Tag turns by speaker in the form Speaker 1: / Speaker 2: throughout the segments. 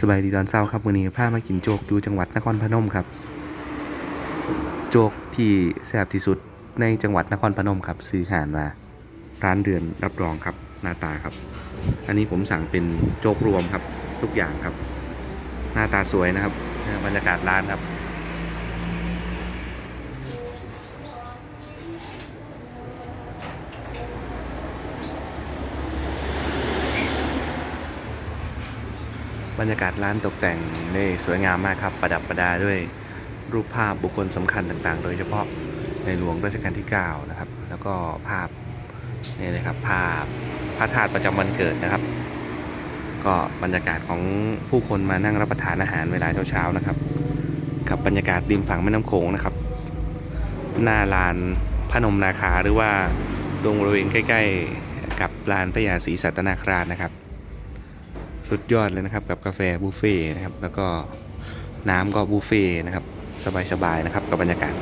Speaker 1: สบายดีตอนเช้าครับวันนี้พามากินโจกอยู่จังหวัดนครพนมครับ โจกที่แซ่บที่สุดในจังหวัดนครพนมครับซื้อหานมาร้านเดือนรับรองครับหน้าตาครับ อันนี้ผมสั่งเป็นโจกรวมครับทุกอย่างครับ หน้าตาสวยนะครับบรรยากาศร้านครับ บรรยากาศร้านตกแต่งได้สวยงามมากครับ ประดับประดาด้วยรูปภาพบุคคลสำคัญต่างๆ โดยเฉพาะในหลวงรัชกาลที่ 9 นะครับ แล้วก็ภาพนี่เลยครับภาพพระธาตุประจำวันเกิดนะครับ ก็บรรยากาศของผู้คนมานั่งรับประทานอาหารเวลาเช้าๆนะครับ กับบรรยากาศริมฝั่งแม่น้ำโขงนะครับ หน้าลานพนมนาคาหรือว่าตรงบริเวณใกล้ ๆ กับลานพระยาศรีสัตนาคราชนะครับ สุดยอดเลยนะครับ กับกาแฟบุฟเฟ่ต์นะครับ แล้วก็น้ำก็บุฟเฟ่ต์นะครับ สบายๆนะครับ กับบรรยากาศ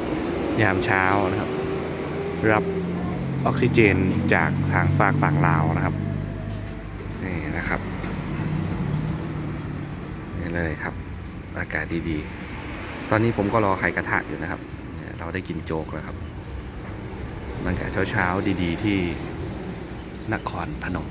Speaker 1: ยามเช้านะครับ รับออกซิเจนจากทางฝากฝั่งลาวนะครับนี่นะครับนี่เลยครับ อากาศดีๆ ตอนนี้ผมก็รอไข่กระทะอยู่นะครับเนี่ยเราได้กินโจ๊กแล้วครับบรรยากาศเช้าๆดี ๆ ที่นครพนม